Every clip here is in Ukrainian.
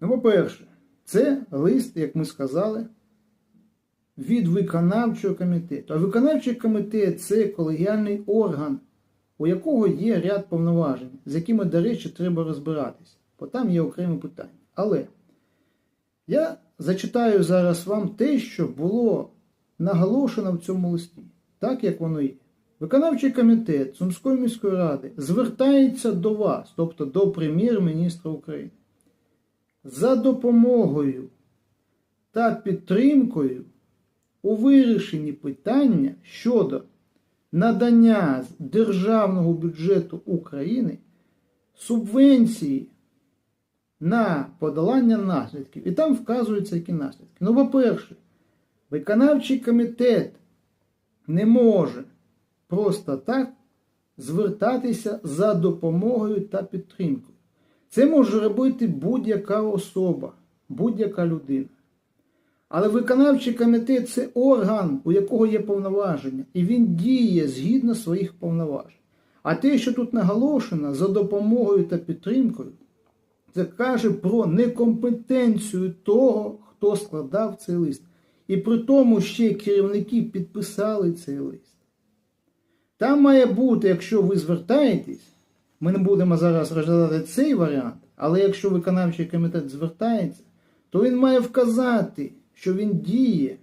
Ну, по-перше, це лист, як ми сказали, від виконавчого комітету. А виконавчий комітет це колегіальний орган, у якого є ряд повноважень, з якими, до речі, треба розбиратися, бо там є окремі питання. Але я зачитаю зараз вам те, що було наголошено в цьому листі, так як воно є. Виконавчий комітет Сумської міської ради звертається до вас, тобто до прем'єр-міністра України, за допомогою та підтримкою у вирішенні питання щодо надання з державного бюджету України субвенції на подолання наслідків. І там вказуються які наслідки. Ну, по-перше, виконавчий комітет не може просто так звертатися за допомогою та підтримкою. Це може робити будь-яка особа, будь-яка людина. Але виконавчий комітет це орган, у якого є повноваження, і він діє згідно своїх повноважень. А те, що тут наголошено за допомогою та підтримкою, це каже про некомпетенцію того, хто складав цей лист. І при тому ще керівники підписали цей лист. Там має бути, якщо ви звертаєтесь, ми не будемо зараз розглядати цей варіант, але якщо виконавчий комітет звертається, то він має вказати, що він діє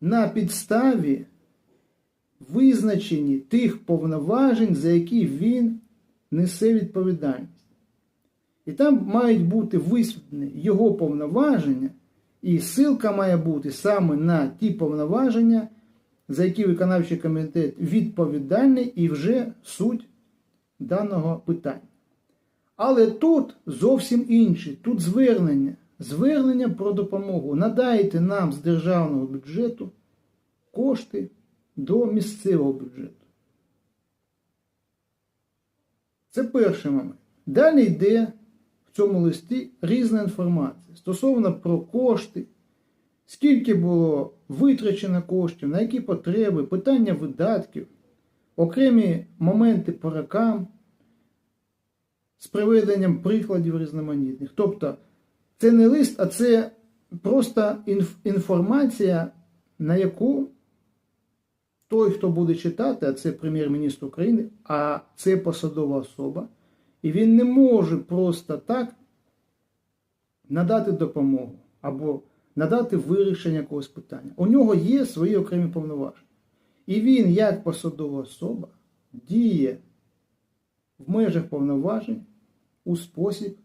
на підставі визначені тих повноважень, за які він несе відповідальність. І там мають бути висвітлені його повноваження, і ссылка має бути саме на ті повноваження, за які виконавчий комітет відповідальний і вже суть даного питання. Але тут зовсім інше. Тут звернення. Звернення про допомогу. Надайте нам з державного бюджету кошти до місцевого бюджету. Це перший момент. Далі йде в цьому листі різна інформація стосовно про кошти, скільки було витрачено коштів, на які потреби, питання видатків, окремі моменти по рокам з приведенням прикладів різноманітних. Тобто, це не лист, а це просто інф- інформація, на яку той, хто буде читати, а це прем'єр-міністр України, а це посадова особа, і він не може просто так надати допомогу або надати вирішення якогось питання. У нього є свої окремі повноваження. І він, як посадова особа, діє в межах повноважень у спосіб,